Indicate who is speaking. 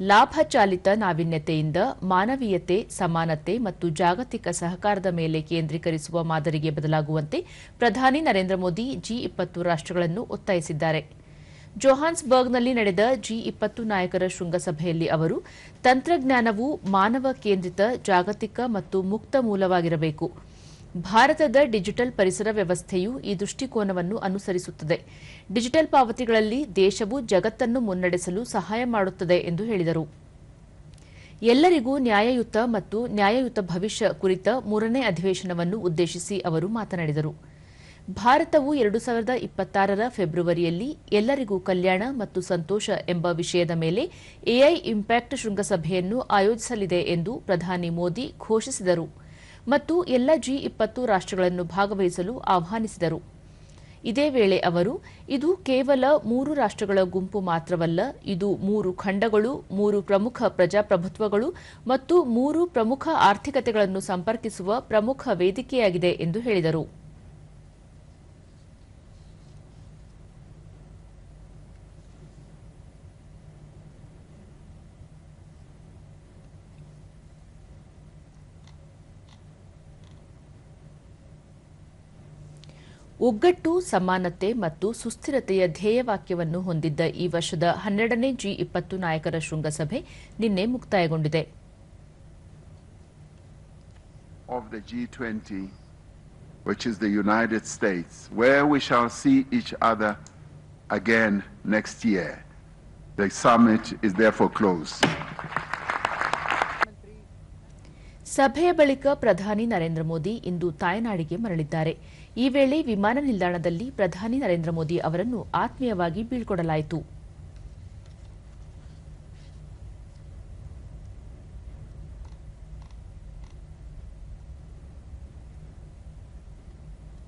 Speaker 1: ಲಾಭ ನಾವಿನ್ಯತೆಯಿಂದ ಮಾನವೀಯತೆ, ಸಮಾನತೆ ಮತ್ತು ಜಾಗತಿಕ ಸಹಕಾರದ ಮೇಲೆ ಕೇಂದ್ರೀಕರಿಸುವ ಮಾದರಿಗೆ ಬದಲಾಗುವಂತೆ ಪ್ರಧಾನಿ ನರೇಂದ್ರ ಮೋದಿ ಜಿ ಇಪ್ಪತ್ತು ರಾಷ್ಟ್ರಗಳನ್ನು ಒತ್ತಾಯಿಸಿದ್ದಾರೆ. ಜೋಹಾನ್ಸ್ಬರ್ಗ್ನಲ್ಲಿ ನಡೆದ ಜಿ ಇಪ್ಪತ್ತು ನಾಯಕರ ಶೃಂಗಸಭೆಯಲ್ಲಿ ಅವರು, ತಂತ್ರಜ್ಞಾನವು ಮಾನವ ಕೇಂದ್ರಿತ, ಜಾಗತಿಕ ಮತ್ತು ಮುಕ್ತ ಮೂಲವಾಗಿರಬೇಕು. ಭಾರತದ ಡಿಜಿಟಲ್ ಪರಿಸರ ವ್ಯವಸ್ಥೆಯು ಈ ದೃಷ್ಟಿಕೋನವನ್ನು ಅನುಸರಿಸುತ್ತದೆ. ಡಿಜಿಟಲ್ ಪಾವತಿಗಳಲ್ಲಿ ದೇಶವು ಜಗತ್ತನ್ನು ಮುನ್ನಡೆಸಲು ಸಹಾಯ ಮಾಡುತ್ತದೆ ಎಂದು ಹೇಳಿದರು. ಎಲ್ಲರಿಗೂ ನ್ಯಾಯಯುತ ಮತ್ತು ನ್ಯಾಯಯುತ ಭವಿಷ್ಯ ಕುರಿತ ಮೂರನೇ ಅಧಿವೇಶನವನ್ನು ಉದ್ದೇಶಿಸಿ ಅವರು ಮಾತನಾಡಿದರು. ಭಾರತವು ಎರಡು ಸಾವಿರದ ಇಪ್ಪತ್ತಾರರ ಫೆಬ್ರವರಿಯಲ್ಲಿ ಎಲ್ಲರಿಗೂ ಕಲ್ಯಾಣ ಮತ್ತು ಸಂತೋಷ ಎಂಬ ವಿಷಯದ ಮೇಲೆ ಎಐ ಇಂಪ್ಯಾಕ್ಟ್ ಶೃಂಗಸಭೆಯನ್ನು ಆಯೋಜಿಸಲಿದೆ ಎಂದು ಪ್ರಧಾನಿ ಮೋದಿ ಘೋಷಿಸಿದರು. ಮತ್ತು ಎಲ್ಲ ಜಿ ಇಪ್ಪತ್ತು ರಾಷ್ಟ್ರಗಳನ್ನು ಭಾಗವಹಿಸಲು ಆಹ್ವಾನಿಸಿದರು. ಇದೇ ವೇಳೆ ಅವರು, ಇದು ಕೇವಲ ಮೂರು ರಾಷ್ಟ್ರಗಳ ಗುಂಪು ಮಾತ್ರವಲ್ಲ, ಇದು ಮೂರು ಖಂಡಗಳು, ಮೂರು ಪ್ರಮುಖ ಪ್ರಜಾಪ್ರಭುತ್ವಗಳು ಮತ್ತು ಮೂರು ಪ್ರಮುಖ ಆರ್ಥಿಕತೆಗಳನ್ನು ಸಂಪರ್ಕಿಸುವ ಪ್ರಮುಖ ವೇದಿಕೆಯಾಗಿದೆ ಎಂದು ಹೇಳಿದರು. ಒಗ್ಗಟ್ಟು ಸಮಾನತೆ ಮತ್ತು ಸುಸ್ಥಿರತೆಯ ಧ್ಯೇಯವಾಕ್ಯವನ್ನು ಹೊಂದಿದ್ದ ಈ ವರ್ಷದ ಹನ್ನೆರಡನೇ ಜಿ ಇಪ್ಪತ್ತು ನಾಯಕರ ಶೃಂಗಸಭೆ ನಿನ್ನೆ ಮುಕ್ತಾಯಗೊಂಡಿದೆ
Speaker 2: of the G20, which is the United States, where we shall see each other again next year. The summit is therefore closed.
Speaker 1: ಸಭೆಯ ಬಳಿಕ ಪ್ರಧಾನಿ ನರೇಂದ್ರ ಮೋದಿ ಇಂದು ತಾಯ್ನಾಡಿಗೆ ಮರಳಿದ್ದಾರೆ. ಈ ವೇಳೆ ವಿಮಾನ ನಿಲ್ದಾಣದಲ್ಲಿ ಪ್ರಧಾನಿ ನರೇಂದ್ರ ಮೋದಿ ಅವರನ್ನು ಆತ್ಮೀಯವಾಗಿ ಬೀಳ್ಕೊಡಲಾಯಿತು.